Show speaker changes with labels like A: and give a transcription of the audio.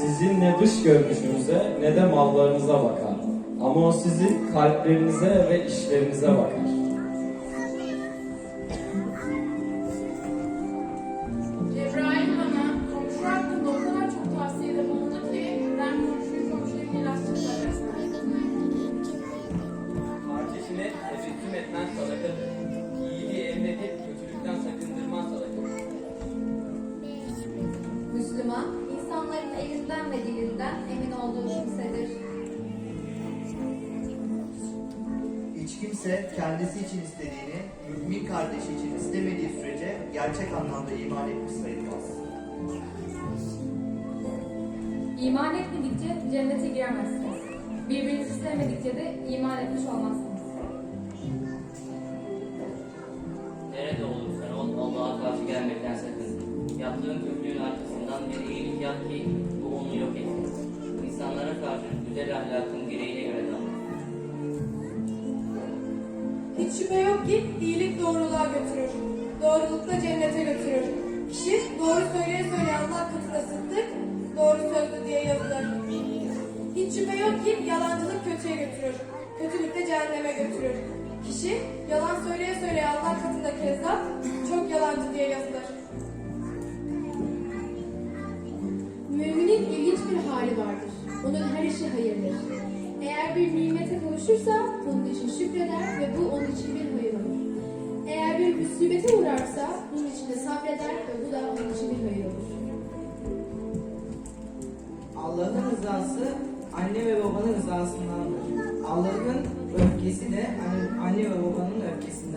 A: sizin ne dış görünüşünüze ne de mallarınıza bakar. Ama o sizin kalplerinize ve işlerinize bakar.
B: Cebrail bana komşu hakkında o kadar çok tavsiyede bulundu ki ben komşuyu komşuya resmen.
C: Kardeşine tebessüm etmen sadakadır.
D: İnsanların elinden ve dilinden emin olduğu kimsedir.
E: Hiç kimse kendisi için istediğini mümin kardeşi için istemediği sürece gerçek anlamda iman etmiş sayılmaz.
F: İman etmedikçe cennete giremezsiniz. Birbirinizi sevmedikçe de iman etmiş olmazsınız.
C: Nerede olursan ol Allah'a karşı gelmekten sakın. Yaptığın kötülüğün arkasından bir iyilik yap ki bu onu yok etsin. İnsanlara karşı güzel ahlakın gereğine göre davran.
G: Hiç şüphe yok ki iyilik doğruluğa götürür. Doğruluk da cennete götürür. Kişi doğru söyleye söyleye Allah katında sıddık, doğru sözlü diye yazılır. Hiç şüphe yok ki yalancılık kötüye götürür. Kötülük de cehenneme götürür. Kişi yalan söyleye söyleye Allah katında kezzap, çok yalancı diye yazılır.
H: Onun her işi hayırdır. Eğer bir nimete kavuşursa bunun için şükreder ve bu onun için bir hayır olur. Eğer bir musibete uğrarsa bunun için de sabreder ve bu da onun için bir hayır olur.
I: Allah'ın rızası anne ve babanın rızasındandır. Allah'ın öfkesi de anne, ve babanın öfkesindendir.